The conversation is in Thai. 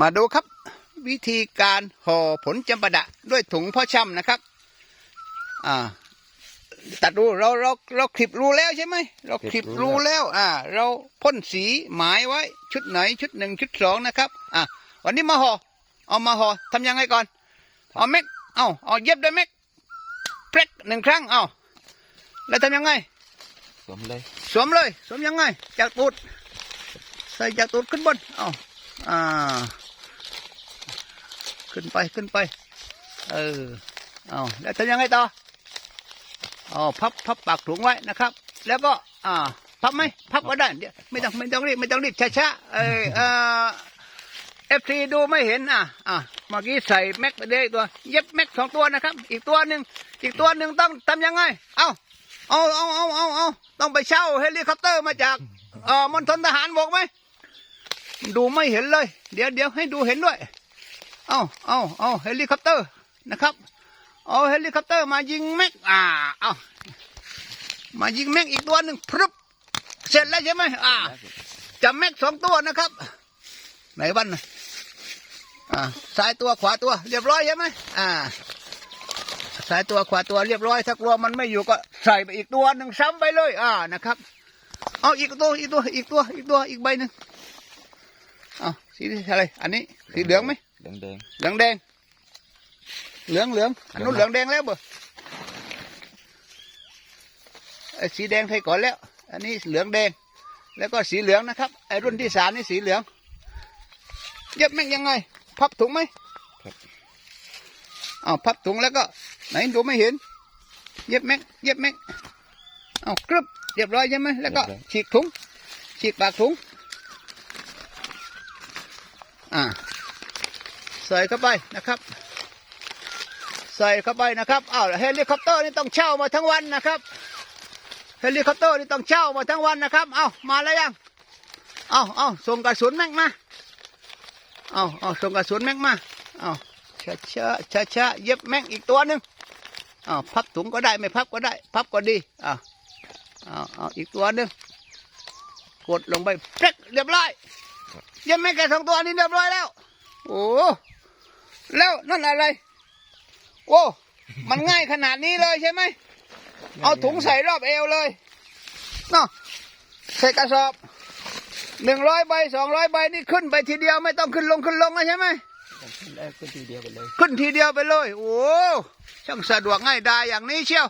มาดูครับ วิธีการห่อผลจำปาดะด้วยถุงพ่อช่ำนะครับ อ่า ตัดรูเราเราเราคลิปรูแล้วใช่ไหมเราคลิปรูแล้ว อ่า เราพ่นสีหมายไว้ ชุดไหนชุดหนึ่งชุดสองนะครับ อ่าวันนี้มาห่อเอามาห่อทำยังไงก่อน เอาเม็กเอาเอาเย็บด้วยเม็กเปรกหนึ่งครั้งเอาแล้วทำยังไง สวมเลย สวมเลย สวมยังไง จากตูด ใส่จากตูดขึ้นบนเอา อ่า ขึ้นไปขึ้นไป เออ เอาแล้วทำยังไงต่อเอพับพับปากถุงไว้นะครับ แล้วก็ อ่า พับไหมพับก็ได้เดี๋ยวไม่ต้องไม่ต้องรีบไม่ต้องรีบช้าๆเออเออเอฟซีดูไม่เห็นอะอะเมื่อกี้ใส่แม็กไปเลยตัว เย็บแม็กสองตัวนะครับ อีกตัวหนึ่งอีกตัวหนึ่งต้องทำยังไง เอ้าเอาเอาเอาเอาเอาต้องไปเช่าเฮลิคอปเตอร์มาจากเอ่อมณฑลทหารบอกไหม ดูไม่เห็นเลย เดี๋ยวเดี๋ยวให้ดูเห็นด้วย เอาเอาเอาเฮลิคอปเตอร์นะครับ เอาเฮลิคอปเตอร์มายิงแม็กอ่าเอามายิงแม็กอีกตัวหนึ่งพรึบเสร็จแล้วใช่ไหมอ่าจับแม็กสองตัวนะครับ ไหนบ้านอ่าซ้ายตัวขวาตัว เรียบร้อยใช่ไหมอ่าสายตัวขวาตัวเรียบร้อยถ้ากลัวมันไม่อยู่ก็ใส่ไปอีกตัวหนึ่งซ้ำไปเลย อ่านะครับ เอาอีกตัวอีกตัวอีกตัวอีกตัวอีกใบหนึ่ง อาสีอะไรอันนี้สีเหลืองไหมแดงแดงเหลืองแดงเหลืองเหลืองอันนู้นเหเหลืลือองงแดงแล้วเบอไอ้สีแดงใครก่อนแล้ว อันนี้เหลืองแดง แล้วก็สีเหลืองนะครับไอ้รุ่นที่สามนี่สีเหลืองเย็บแม่งยังไง พับถุงไหมเอาพับถุงแล้วก็ ไหนดูไม่เห็น เย็บแม็กเย็บแม็กเอากรึบเรียบร้อยใช่ไหมแล้วก็ฉีกถุงฉีกปากถุง อ่าใส่เข้าไปนะครับ ใส่เข้าไปนะครับอ้าวเฮลิคอปเตอร์นี่ต้องเช่ามาทั้งวันนะครับเฮลิคอปเตอร์นี่ต้องเช่ามาทั้งวันนะครับเอามาแล้วยังเอาเอาส่งกระสุนแม็กมาเอาเอาส่งกระสุนแม็กมาเอาช้าช้าช้าช้าเย็บแม็กอีกตัวหนึ่งเอาพับถุงก็ได้ไม่พับก็ได้ พับก็ดีเอาเอาเอาอีกตัวหนึ่งกดลงไปเป๊กเรียบร้อย ย็บแม็กแค่สองตัวนี้เรียบร้อยแล้ว โอ้แล้วนั่นอะไร โอ้มันง่ายขนาดนี้เลยใช่ไหมเอาถุงใส่รอบเอวเลยเนาะใส่กระสอบหนึ่งร้อยใบสองร้อยใบนี่ขึ้นไปทีเดียวไม่ต้องขึ้นลงขึ้นลงนะใช่ไหมแรกก็ทีเดียวไปเลย ขึ้นทีเดียวไปเลย โอ้ช่างสะดวกง่ายดายอย่างนี้เชียว